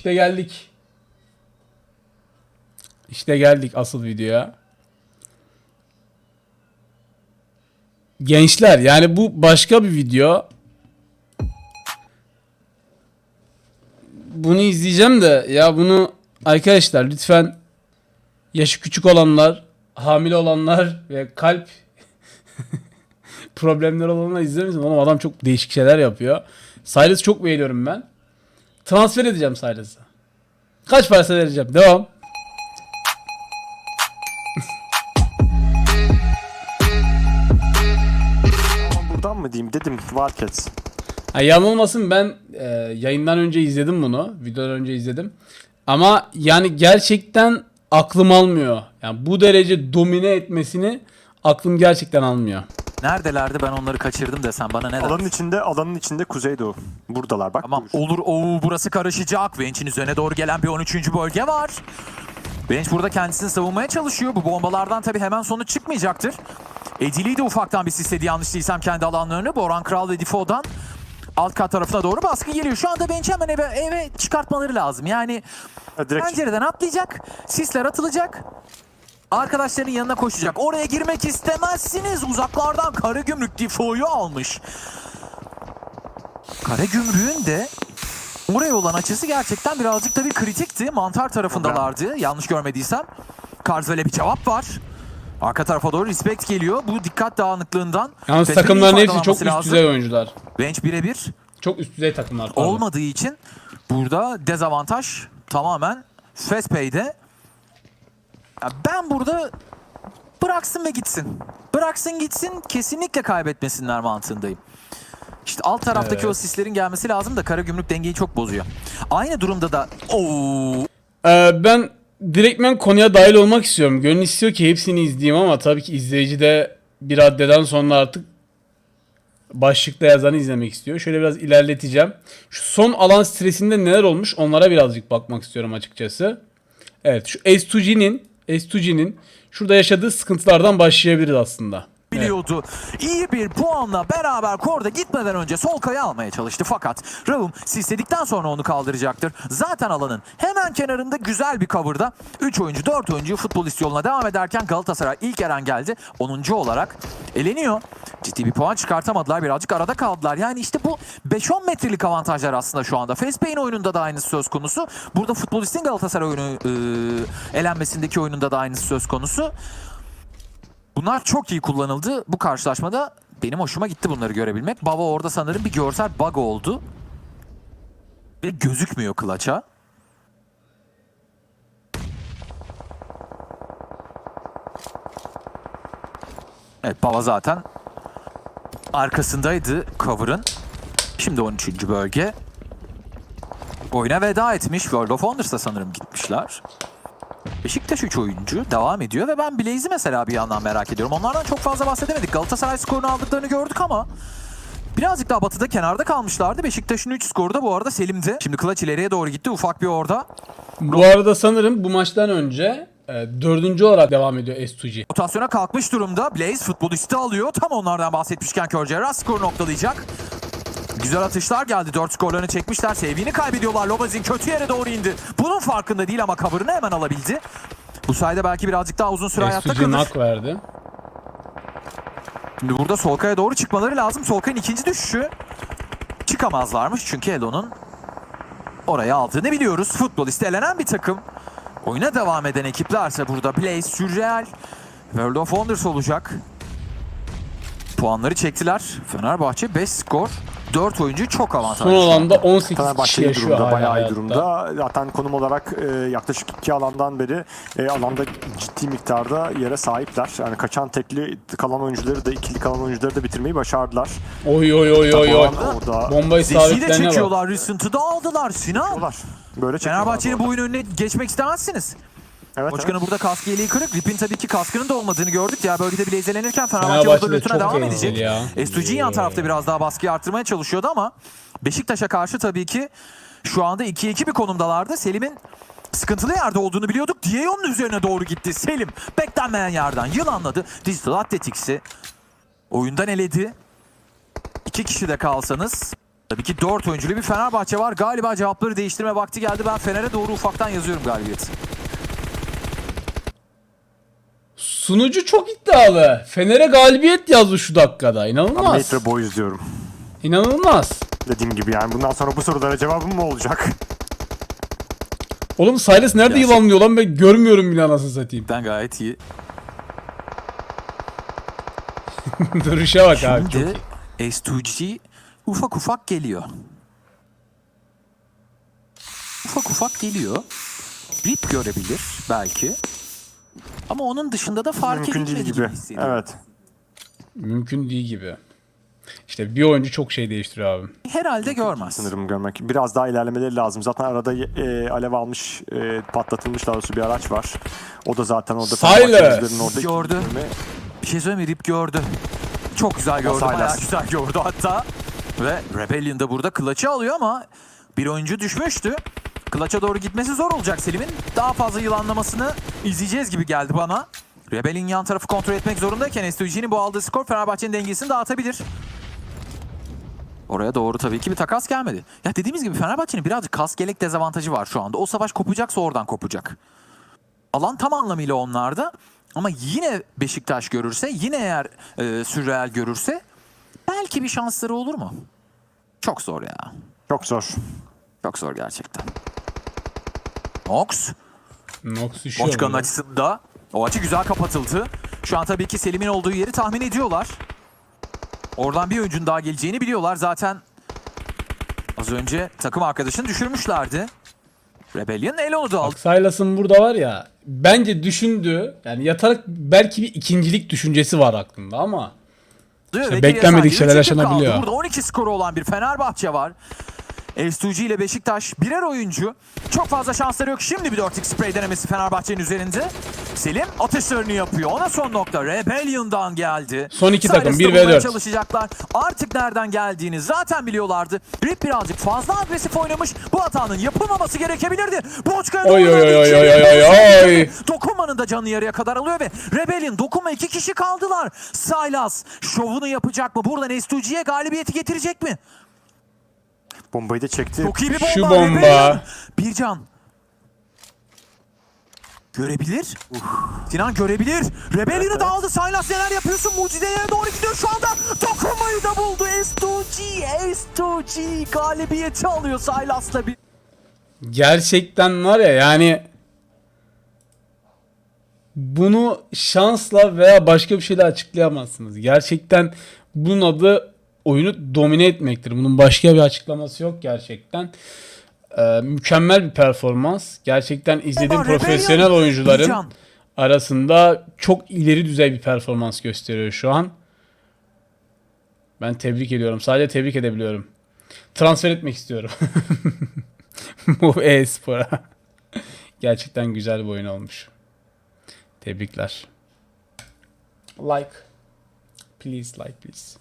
İşte geldik. İşte geldik asıl videoya. Gençler yani bu başka bir video. Bunu izleyeceğim de ya bunu arkadaşlar lütfen yaşı küçük olanlar, hamile olanlar ve kalp problemleri olanlar izlemesin. Oğlum adam çok değişik şeyler yapıyor. Silas'ı çok beğeniyorum ben. Transfer edeceğim Silas'ı. Kaç parası vereceğim? Devam. Buradan mı diyeyim dedim Wildcats. Ha, yanılmasın ben e, yayından önce izledim bunu. Videodan önce izledim. Ama yani gerçekten aklım almıyor. Yani bu derece domine etmesini aklım gerçekten almıyor. Neredelerdi ben onları kaçırdım desem bana ne Alanın dersin? içinde alanın içinde Kuzeydoğu. Buradalar bak. Tamam buyur. olur. Oo burası karışacak. Bench'in üzerine doğru gelen bir 13. bölge var. Bench burada kendisini savunmaya çalışıyor. Bu bombalardan tabii hemen sonuç çıkmayacaktır. Edili de ufaktan bir sisledi yanlış değilsem kendi alanlarını. Boran Kral ve Defoe'dan alt kat tarafına doğru baskı geliyor. Şu anda Bench'i hemen eve, eve çıkartmaları lazım. Yani Ha, direkt pencereden atlayacak. Sisler atılacak. Arkadaşlarının yanına koşacak. Oraya girmek istemezsiniz. Uzaklardan Karagümrük Defoe'yu almış. Karagümrük'ün de oraya olan açısı gerçekten birazcık da bir kritikti. Mantar tarafındalardı. Yanlış görmediysem. Karzvel'e bir cevap var. Arka tarafa doğru respect geliyor. Bu dikkat dağınıklığından. Yalnız Fener'in takımların hepsi çok üst düzey oyuncular. Bench birebir Çok üst düzey takımlar. pardon. olmadığı için burada dezavantaj tamamen Fespay'de. Ya ben burada bıraksın ve gitsin. Bıraksın gitsin kesinlikle kaybetmesinler mantığındayım. İşte alt taraftaki Evet. o sislerin gelmesi lazım da Karagümrük dengeyi çok bozuyor. Aynı durumda da Oo, Ee, ben direktmen konuya dahil olmak istiyorum. Gönül istiyor ki hepsini izleyeyim ama tabii ki izleyici de bir raddeden sonra artık başlıkta yazanı izlemek istiyor. Şöyle biraz ilerleteceğim. Şu son alan stresinde neler olmuş onlara birazcık bakmak istiyorum açıkçası. Evet şu S2G'nin S2G'nin şurada yaşadığı sıkıntılardan başlayabiliriz aslında. biliyordu. İyi bir puanla beraber korda gitmeden önce sol kayı almaya çalıştı. Fakat Raum sisledikten sonra onu kaldıracaktır. Zaten alanın hemen kenarında güzel bir cover'da 3 oyuncu 4 oyuncu futbolist yoluna devam ederken Galatasaray ilk eren geldi. 10. olarak eleniyor. Ciddi bir puan çıkartamadılar. Birazcık arada kaldılar. Yani işte bu 5-10 metrelik avantajlar aslında şu anda. Facebay'in oyununda da aynısı söz konusu. Burada futbolistin Galatasaray oyunu e, elenmesindeki oyununda da aynısı söz konusu. Bunlar çok iyi kullanıldı bu karşılaşmada. Benim hoşuma gitti bunları görebilmek. Baba orada sanırım bir görsel bug oldu. Ve gözükmüyor klaça. Evet Baba zaten arkasındaydı cover'ın. Şimdi 13. bölge. Oyuna veda etmiş. World of Wonders'a sanırım gitmişler. Beşiktaş 3 oyuncu devam ediyor ve ben Blaze'i mesela bir yandan merak ediyorum. Onlardan çok fazla bahsedemedik. Galatasaray skorunu aldıklarını gördük ama birazcık daha batıda kenarda kalmışlardı. Beşiktaş'ın 3 skoru da bu arada Selim'di. Şimdi Clutch ileriye doğru gitti. Ufak bir orada. Bu arada sanırım bu maçtan önce dördüncü olarak devam ediyor S2G. Rotasyona kalkmış durumda. Blaze futbolisti alıyor. Tam onlardan bahsetmişken Kör Cerrah skoru noktalayacak. Güzel atışlar geldi. 4 skorlarını çekmişler. Sevgini kaybediyorlar. Lobazin kötü yere doğru indi. Bunun farkında değil ama cover'ını hemen alabildi. Bu sayede belki birazcık daha uzun süre hayatta S2G kalır. nak verdi. Şimdi burada Solkay'a doğru çıkmaları lazım. Solkay'ın ikinci düşüşü çıkamazlarmış. Çünkü Elo'nun oraya aldığını biliyoruz. Futbolist elenen bir takım. Oyuna devam eden ekiplerse burada Blaze, Sürreal, World of Wonders olacak. Puanları çektiler. Fenerbahçe 5 skor. 4 oyuncu çok avantajlı. Son alanda 18 kişi Fenerbahçe iyi yaşıyor durumda, bayağı iyi hayatta. durumda. Zaten konum olarak e, yaklaşık iki alandan beri e, alanda ciddi miktarda yere sahipler. Yani kaçan tekli kalan oyuncuları da ikili kalan oyuncuları da bitirmeyi başardılar. Oy oy oy oy oy. Orada Bombayı de sabitlerine bak. çekiyorlar. Recent'ı da aldılar Sinan. var. Böyle Fenerbahçe'nin bu oyun önüne geçmek istemezsiniz. Evet, Koçkan'ın evet. burada kaskı yeleği kırık. Rip'in tabii ki kaskının da olmadığını gördük. Diğer bölgede bile ezelenirken Fenerbahçe Fenerbahçe burada çok devam edecek. ya. S2G yan tarafta biraz daha baskıyı arttırmaya çalışıyordu ama Beşiktaş'a karşı tabii ki şu anda 2-2 bir konumdalardı. Selim'in sıkıntılı yerde olduğunu biliyorduk. Dieyo'nun üzerine doğru gitti. Selim beklenmeyen yerden yılanladı. Digital Athletics'i oyundan eledi. İki kişi de kalsanız Tabii ki 4 oyunculu bir Fenerbahçe var. Galiba cevapları değiştirme vakti geldi. Ben Fener'e doğru ufaktan yazıyorum galibiyeti. Sunucu çok iddialı. Fener'e galibiyet yazdı şu dakikada. İnanılmaz. Metre Boys diyorum. İnanılmaz. Dediğim gibi yani bundan sonra bu sorulara cevabım mı olacak? Oğlum Silas nerede Gerçekten. yılanlıyor lan ben görmüyorum bile anasını satayım. Ben gayet iyi. Duruşa bak abi çok Şimdi iyi. S2G ufak ufak geliyor. Ufak ufak geliyor. Rip görebilir belki. Ama onun dışında da fark Mümkün değil gibi. gibi. Evet. Mümkün değil gibi. İşte bir oyuncu çok şey değiştiriyor abi. Herhalde görmez. Sanırım görmek. Biraz daha ilerlemeleri lazım. Zaten arada e, alev almış, e, patlatılmış daha doğrusu bir araç var. O da zaten orada Silas! Orada Gördü. Bir şey söyleyeyim mi? Rip gördü. Çok güzel gördü. Silas. Bayağı güzel gördü hatta. Ve Rebellion da burada clutch'ı alıyor ama bir oyuncu düşmüştü. Clutch'a doğru gitmesi zor olacak Selim'in. Daha fazla yılanlamasını izleyeceğiz gibi geldi bana. Rebellion yan tarafı kontrol etmek zorundayken STG'nin bu aldığı skor Fenerbahçe'nin dengesini dağıtabilir. Oraya doğru tabii ki bir takas gelmedi. Ya dediğimiz gibi Fenerbahçe'nin birazcık kas gelek dezavantajı var şu anda. O savaş kopacaksa oradan kopacak. Alan tam anlamıyla onlarda. Ama yine Beşiktaş görürse, yine eğer e, Sürreal görürse belki bir şansları olur mu? Çok zor ya. Çok zor. Çok zor gerçekten. Nox, Nox düşüyor. Boçka'nın açısında. O açı güzel kapatıldı. Şu an tabii ki Selim'in olduğu yeri tahmin ediyorlar. Oradan bir oyuncunun daha geleceğini biliyorlar. Zaten az önce takım arkadaşını düşürmüşlerdi. Rebellion Elon'u da aldı. Bak Silas'ın burada var ya bence düşündü. Yani yatarak belki bir ikincilik düşüncesi var aklında ama İşte beklenmedik şeyler yaşanabiliyor. Burada 12 skoru olan bir Fenerbahçe var. S2G ile Beşiktaş birer oyuncu. Çok fazla şansları yok. Şimdi bir 4x spray denemesi Fenerbahçe'nin üzerinde. Selim atışlarını yapıyor. Ona son nokta Rebellion'dan geldi. Son iki Silas'la takım, bir ve bulmaya dört. çalışacaklar. Artık nereden geldiğini zaten biliyorlardı. Rip birazcık fazla agresif oynamış. Bu hatanın yapılmaması gerekebilirdi. Boçka'ya Oy, oy, oy, oy, oy, oy. getirdi. Dokunmanın da canı yarıya kadar alıyor ve Rebellion dokunma iki kişi kaldılar. Silas şovunu yapacak mı? Buradan S2G'ye galibiyeti getirecek mi? Bombayı da çekti. Çok iyi bir bomba. Şu bomba. Rebellion. Bircan. Görebilir. Sinan görebilir. Rebellion'u Evet, da aldı. Silas neler yapıyorsun? Mucideye doğru gidiyor şu anda. Dokunmayı da buldu. S2G. S2G galibiyeti alıyor Silas'la bir. gerçekten var ya yani bunu şansla veya başka bir şeyle açıklayamazsınız. Gerçekten bunun adı oyunu domine etmektir. Bunun başka bir açıklaması yok gerçekten. Ee, mükemmel bir performans. Gerçekten izlediğim profesyonel oyuncuların arasında çok ileri düzey bir performans gösteriyor şu an. Ben tebrik ediyorum. Sadece tebrik edebiliyorum. Transfer etmek istiyorum. Move e-spora. Gerçekten güzel bir oyun olmuş. Tebrikler. Like. Please like please.